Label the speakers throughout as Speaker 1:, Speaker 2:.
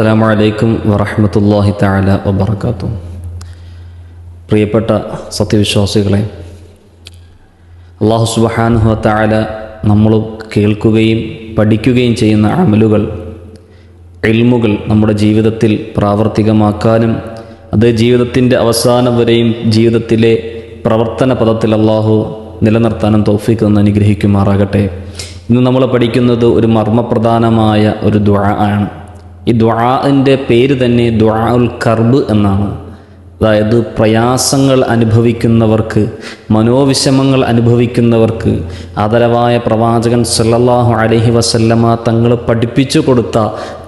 Speaker 1: അസ്സാം വലൈക്കും വറഹമത്തല്ലാഹി താല വബർക്കാത്തു പ്രിയപ്പെട്ട സത്യവിശ്വാസികളെ അള്ളാഹു സുബഹാനുഹ താല നമ്മൾ കേൾക്കുകയും പഠിക്കുകയും ചെയ്യുന്ന അമലുകൾ എൽമുകൾ നമ്മുടെ ജീവിതത്തിൽ പ്രാവർത്തികമാക്കാനും അത് ജീവിതത്തിന്റെ അവസാനം വരെയും ജീവിതത്തിലെ പ്രവർത്തന പദത്തിൽ അള്ളാഹു നിലനിർത്താനും തൗഫീഖ് നിന്ന് അനുഗ്രഹിക്കുമാറാകട്ടെ. ഇന്ന് നമ്മൾ പഠിക്കുന്നത് ഒരു മർമ്മപ്രധാനമായ ഒരു ദ്വാ ആണ്. ഈ ദ്വാഇന്റെ പേര് തന്നെ ദ്വാ ഉൽ കർബ് എന്നാണ്. അതായത് പ്രയാസങ്ങൾ അനുഭവിക്കുന്നവർക്ക് മനോവിഷമങ്ങൾ അനുഭവിക്കുന്നവർക്ക് ആദരവായ പ്രവാചകൻ സല്ലല്ലാഹു അലൈഹി വസല്ലമ തങ്ങൾ പഠിപ്പിച്ചു കൊടുത്ത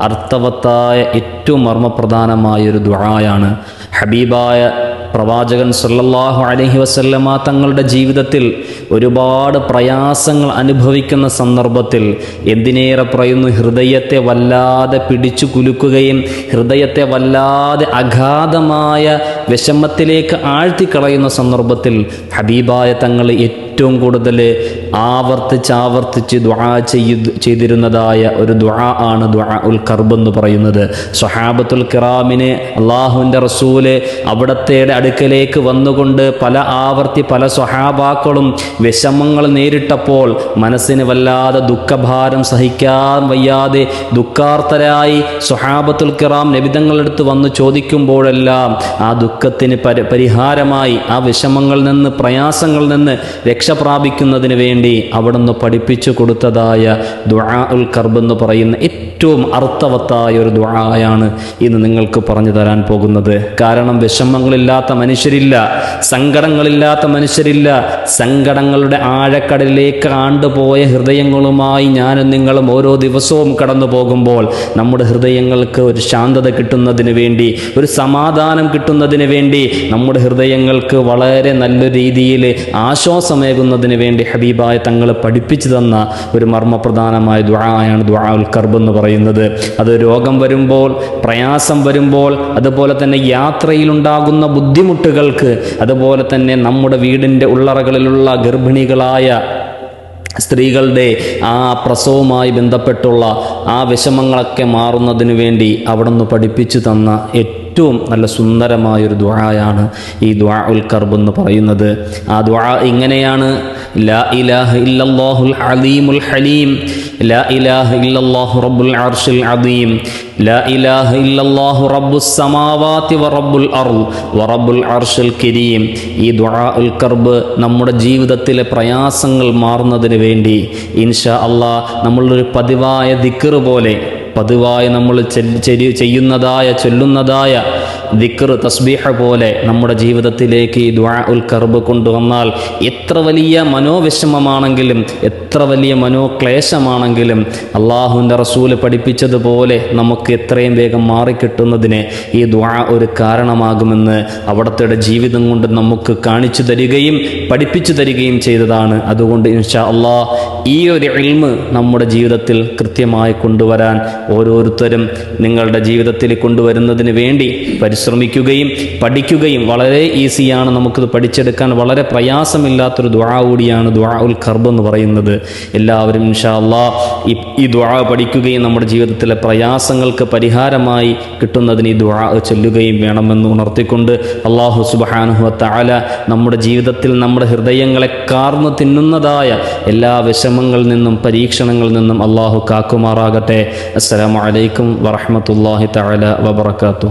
Speaker 1: അർത്ഥവത്തായ ഏറ്റവും മർമ്മപ്രധാനമായ ഒരു ദുആയാണ്. ഹബീബായ പ്രവാചകൻ സല്ലല്ലാഹു അലൈഹി വസല്ലമ തങ്ങളുടെ ജീവിതത്തിൽ ഒരുപാട് പ്രയാസങ്ങൾ അനുഭവിക്കുന്ന സന്ദർഭത്തിൽ എന്തിനേറെ പറയുന്നു ഹൃദയത്തെ വല്ലാതെ പിടിച്ചു കുലുക്കുകയും ഹൃദയത്തെ വല്ലാതെ അഗാധമായ വിഷമത്തിലേക്ക് ആഴ്ത്തിക്കളയുന്ന സന്ദർഭത്തിൽ ഹബീബായ തങ്ങൾ ഏറ്റവും കൂടുതൽ ആവർത്തിച്ച് ആവർത്തിച്ച് ദ്വാ ചെയ്യ ചെയ്തിരുന്നതായ ഒരു ദ്വാ ആണ് ദ്വാ ഉൽ കർബ് എന്ന് പറയുന്നത്. സ്വഹാബത്തുൽ കിറാമിനെ അള്ളാഹുവിന്റെ റസൂൽ അവിടത്തെ അടുക്കലേക്ക് വന്നുകൊണ്ട് പല ആവർത്തി പല സ്വഹാബാക്കളും വിഷമങ്ങൾ നേരിട്ടപ്പോൾ മനസ്സിന് വല്ലാതെ ദുഃഖഭാരം സഹിക്കാൻ വയ്യാതെ ദുഃഖാർത്ഥരായി സ്വഹാബത്തുൽ കിറാം നബിതങ്ങളെടുത്ത് വന്ന് ചോദിക്കുമ്പോഴെല്ലാം ആ ദുഃഖത്തിന് പരിഹാരമായി ആ വിഷമങ്ങളിൽ നിന്ന് പ്രയാസങ്ങളിൽ നിന്ന് രക്ഷ പ്രാപിക്കുന്നതിന് വേണ്ടി അവിടുന്ന് പഠിപ്പിച്ചു കൊടുത്തതായ ദുആ ഉൽ കർബ് എന്ന് പറയുന്ന ഏറ്റവും അർത്ഥവത്തായ ഒരു ദുആയാണ് ഇന്ന് നിങ്ങൾക്ക് പറഞ്ഞു തരാൻ പോകുന്നത്. കാരണം വിഷമങ്ങളില്ലാത്ത മനുഷ്യരില്ല സങ്കടങ്ങളില്ലാത്ത മനുഷ്യരില്ല സങ്കടങ്ങളുടെ ആഴക്കടലിലേക്ക് ആണ്ടുപോയ ഹൃദയങ്ങളുമായി ഞാനും നിങ്ങളും ഓരോ ദിവസവും കടന്നു പോകുമ്പോൾ നമ്മുടെ ഹൃദയങ്ങൾക്ക് ഒരു ശാന്തത കിട്ടുന്നതിന് വേണ്ടി ഒരു സമാധാനം കിട്ടുന്നതിന് വേണ്ടി നമ്മുടെ ഹൃദയങ്ങൾക്ക് വളരെ നല്ല രീതിയിൽ ആശ്വാസമേകുന്നതിന് വേണ്ടി ഹബീബായ തങ്ങൾ പഠിപ്പിച്ചു തന്ന ഒരു മർമ്മപ്രധാനമായ ദുആയാണ് ദ്വാ ഉൽ കർബ് എന്ന് പറയുന്നത്. അത് രോഗം വരുമ്പോൾ പ്രയാസം വരുമ്പോൾ അതുപോലെ തന്നെ യാത്രയിലുണ്ടാകുന്ന ബുദ്ധിമുട്ടുകൾക്ക് അതുപോലെ തന്നെ നമ്മുടെ വീടിന്റെ ഉള്ളറകളിലുള്ള ഗർഭിണികളായ സ്ത്രീകളുടെ ആ പ്രസവവുമായി ബന്ധപ്പെട്ടുള്ള ആ വിഷമങ്ങളൊക്കെ മാറുന്നതിന് വേണ്ടി അവിടുന്ന് പഠിപ്പിച്ചു തന്ന ഏറ്റവും നല്ല സുന്ദരമായൊരു ദ്വായാണ് ഈ ദ്വാ ഉൽ കർബ് എന്ന് പറയുന്നത്. ആ ദ്വാ ഇങ്ങനെയാണ്. ലാ ഇലാഹ ഇല്ലല്ലാഹുൽ അലീമുൽ ഹലീം. ലാ ഇലാഹ ഇല്ലല്ലാഹു റബ്ബുൽ ഈ ദുആ കർബ് നമ്മുടെ ജീവിതത്തിലെ പ്രയാസങ്ങൾ മാറുന്നതിന് വേണ്ടി ഇൻഷാ അള്ളാ നമ്മളൊരു പതിവായ ദിക്കറ് പോലെ പതിവായി നമ്മൾ ചെയ്യുന്നതായ ചൊല്ലുന്നതായ ദിക്ർ തസ്ബീഹ പോലെ നമ്മുടെ ജീവിതത്തിലേക്ക് ഈ ദ്വാ ഉൽ കർബ് കൊണ്ടുവന്നാൽ എത്ര വലിയ മനോവിഷമമാണെങ്കിലും എത്ര വലിയ മനോക്ലേശമാണെങ്കിലും അള്ളാഹുവിന്റെ റസൂൽ പഠിപ്പിച്ചതുപോലെ നമുക്ക് എത്രയും വേഗം മാറിക്കിട്ടുന്നതിന് ഈ ദ്വാ ഒരു കാരണമാകുമെന്ന് അവിടുത്തെ ജീവിതം കൊണ്ട് നമുക്ക് കാണിച്ചു തരികയും പഠിപ്പിച്ചു തരികയും ചെയ്തതാണ്. അതുകൊണ്ട് ഇൻഷാ അള്ളാഹ് ഈ ഒരു ഇൽമ് നമ്മുടെ ജീവിതത്തിൽ കൃത്യമായി കൊണ്ടുവരാൻ ഓരോരുത്തരും നിങ്ങളുടെ ജീവിതത്തിൽ കൊണ്ടുവരുന്നതിന് വേണ്ടി പരിശ്രമിക്കുകയും പഠിക്കുകയും വളരെ ഈസിയാണ് നമുക്കിത് പഠിച്ചെടുക്കാൻ. വളരെ പ്രയാസമില്ലാത്തൊരു ദ്വാ കൂടിയാണ് ദ്വാ ഉൽ കർബ് എന്ന് പറയുന്നത്. എല്ലാവരും ഇൻഷാ അള്ളാ ഈ ദ്വാ പഠിക്കുകയും നമ്മുടെ ജീവിതത്തിലെ പ്രയാസങ്ങൾക്ക് പരിഹാരമായി കിട്ടുന്നതിന് ഈ ദ്വാ ചൊല്ലുകയും വേണമെന്ന് ഉണർത്തിക്കൊണ്ട് അള്ളാഹു സുബാനുഹു താല നമ്മുടെ ജീവിതത്തിൽ നമ്മുടെ ഹൃദയങ്ങളെ കാർന്നു തിന്നുന്നതായ എല്ലാ വിഷമങ്ങളിൽ നിന്നും പരീക്ഷണങ്ങളിൽ നിന്നും അള്ളാഹു കാക്കുമാറാകട്ടെ. അസ്സലാമു അലൈക്കും വറഹമത്തല്ലാഹി തആല വബറകാതുഹു.